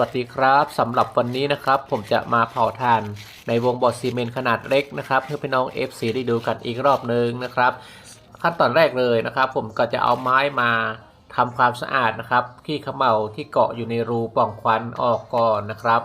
วัสดีครับสำหรับวันนี้นะครับ ผมจะมาเผาถ่านในวงบอดซีเมนต์ขนาดเล็กนะครับเพื่อพี่น้อง FC ได้ดูกันอีกรอบหนึ่งนะครับ ขั้นตอนแรกเลยนะครับ ผมก็จะเอาไม้มาทำความสะอาดนะครับขี้เขมเหลาที่เกาะอยู่ในรูป่องควันออกก่อนนะครับ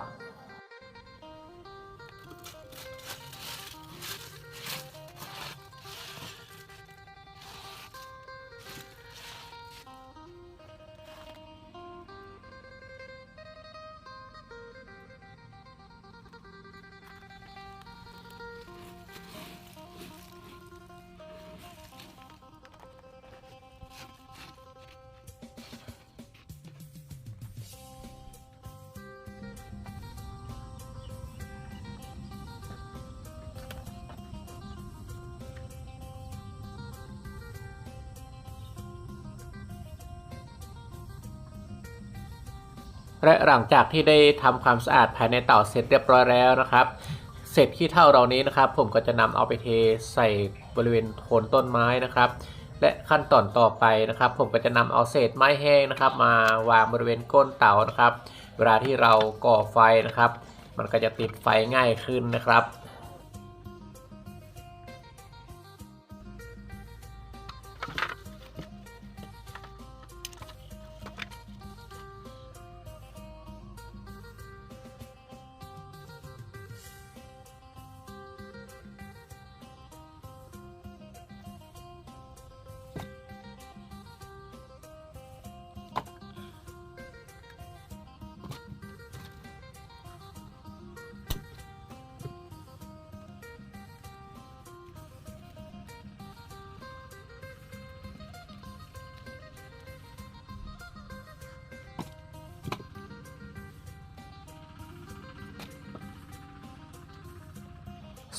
และหลังจากที่ได้ทำความสะอาดภายในเต่าเสร็จเรียบร้อยแล้วนะครับ เศษขี้เท่าเหล่านี้นะครับ ผมก็จะนำเอาไปเทใส่บริเวณโคนต้นไม้นะครับ และขั้นตอนต่อไปนะครับ ผมก็จะนำเอาเศษไม้แห้งนะครับ มาวางบริเวณก้นเต่านะครับ เวลาที่เราก่อไฟนะครับ มันก็จะติดไฟง่ายขึ้นนะครับ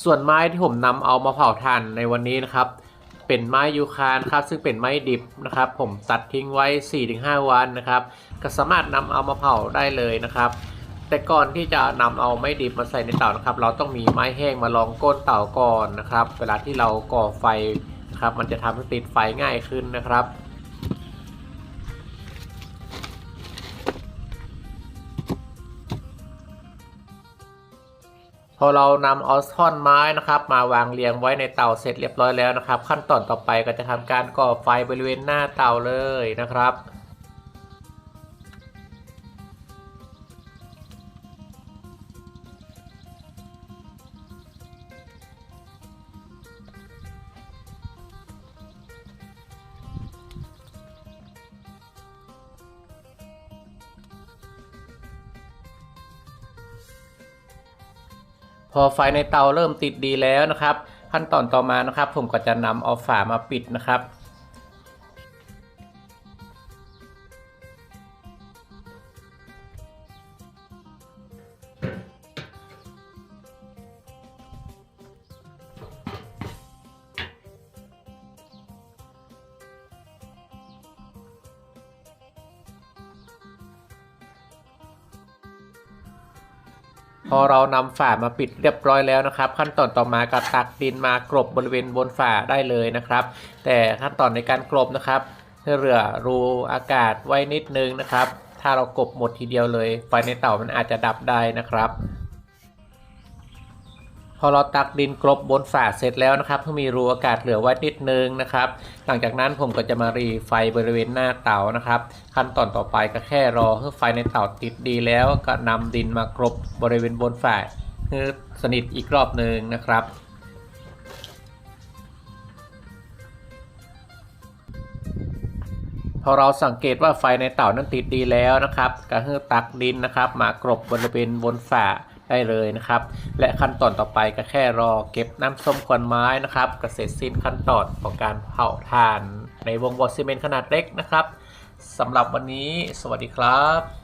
ส่วนไม้ที่ผมนำเอามาเผาถ่านในวันนี้นะครับ เป็นไม้ยูคานะครับซึ่งเป็นไม้ดิบนะครับ ผมตัดทิ้งไว้ 4-5 วันนะครับ ก็สามารถนำเอามาเผาได้เลยนะครับ แต่ก่อนที่จะนำเอาไม้ดิบมาใส่ในเตานะครับ เราต้องมีไม้แห้งมาลองก้นเตาก่อนนะครับ เวลาที่เราก่อไฟนะครับมันจะทำให้ติดไฟง่ายขึ้นนะครับ พอเรานำเอาท่อนไม้นะครับ มาวางเรียงไว้ในเตาเสร็จเรียบร้อยแล้วนะครับ ขั้นตอนต่อไปก็จะทำการก่อไฟบริเวณหน้าเตาเลยนะครับ พอไฟในเตาเริ่มติดดีแล้วนะครับ ขั้นตอนต่อมานะครับ ผมก็จะนำเอาฝามาปิดนะครับ พอเรานำฝามาปิดเรียบร้อยแล้วนะครับ ขั้นตอนต่อมาก็ตักดินมากรบบริเวณบนฝาได้เลยนะครับ แต่ขั้นตอนในการกรบนะครับเหลือรูอากาศไว้นิดนึงนะครับ ถ้าเรากบหมดทีเดียวเลย ไฟในเต่ามันอาจจะดับได้นะครับ พอเราตักดินกรบบนฝาเสร็จแล้วนะครับเพื่อมีรูอากาศเหลือไว้นิดนึงนะครับ หลังจากนั้นผมก็จะมารีไฟบริเวณหน้าเตานะครับ ขั้นตอนต่อไปก็แค่รอให้ไฟในเตาติดดีแล้วก็นำดินมากรบบริเวณบนฝาให้สนิทอีกรอบหนึ่งนะครับพอเราสังเกตว่าไฟในเต่านั้นติดดีแล้วนะครับก็ให้ตักดินนะครับ มากรบบริเวณบนฝา ได้เลยนะครับ และขั้นตอนต่อไปก็แค่รอเก็บน้ำส้มควันไม้นะครับก็เสร็จสิ้นขั้นตอนของการเผาถ่าน ในวงวอดซีเมนต์ขนาดเล็กนะครับสำหรับวันนี้ สวัสดีครับ